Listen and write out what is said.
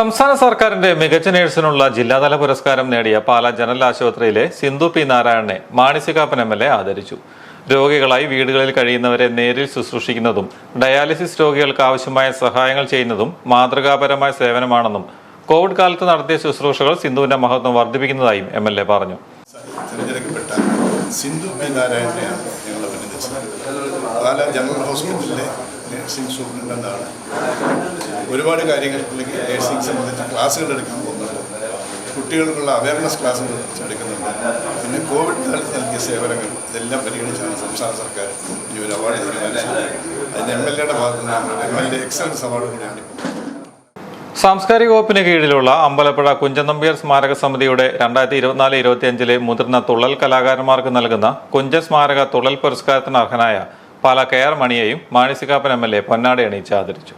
സംസ്ഥാന സർക്കാരിന്റെ മികച്ച നേഴ്സിനുള്ള ജില്ലാതല പുരസ്കാരം നേടിയ പാലാ ജനറൽ ആശുപത്രിയിലെ സിന്ധു പി നാരായണനെ മാണിസികാപ്പൻ എം എൽ എ ആദരിച്ചു. രോഗികളായി വീടുകളിൽ കഴിയുന്നവരെ നേരിൽ ശുശ്രൂഷിക്കുന്നതും ഡയാലിസിസ് രോഗികൾക്ക് ആവശ്യമായ സഹായങ്ങൾ ചെയ്യുന്നതും മാതൃകാപരമായ സേവനമാണെന്നും കോവിഡ് കാലത്ത് നടത്തിയ ശുശ്രൂഷകൾ സിന്ധുവിന്റെ മഹത്വം വർദ്ധിപ്പിക്കുന്നതായും എം എൽ എ പറഞ്ഞു. സിന്ധു പി നാരായണനെയാണ് ഞങ്ങൾ അഭിനന്ദിച്ചത്. പാല ജനറൽ ഹോസ്പിറ്റലിലെ നഴ്സിംഗ് സൂപ്രണ്ടാണ് ഒരുപാട് കാര്യങ്ങൾ അല്ലെങ്കിൽ നേഴ്സിംഗ് സംബന്ധിച്ച് ക്ലാസ്സുകൾ എടുക്കാൻ പോകുന്നുണ്ട്. കുട്ടികൾക്കുള്ള അവയർനെസ് ക്ലാസ്സുകൾ എടുക്കുന്നുണ്ട്. പിന്നെ കോവിഡ് കാലത്ത് നൽകിയ സേവനങ്ങൾ ഇതെല്ലാം പരിഗണിച്ചാണ് സംസ്ഥാന സർക്കാർ ഈ ഒരു അവാർഡ് തീരുമാനിച്ചത്. അതിന് എം എൽ എയുടെ ഭാഗത്ത് നിന്ന് M L A excellence award കൂടിയാണ് സാംസ്കാരിക വകുപ്പിന് കീഴിലുള്ള അമ്പലപ്പുഴ കുഞ്ചനമ്പിയർ സ്മാരക സമിതിയുടെ രണ്ടായിരത്തി ഇരുപത്തിനാല് ഇരുപത്തിയഞ്ചിലെ മുതിർന്ന തുള്ളൽ കലാകാരന്മാർക്ക് നൽകുന്ന കുഞ്ച സ്മാരക തുള്ളൽ പുരസ്കാരത്തിന് അർഹനായ പാല കെ ആർ മണിയെയും മാണിസികാപ്പൻ എം എൽ എ പൊന്നാടി അണിയിച്ച് ആദരിച്ചു.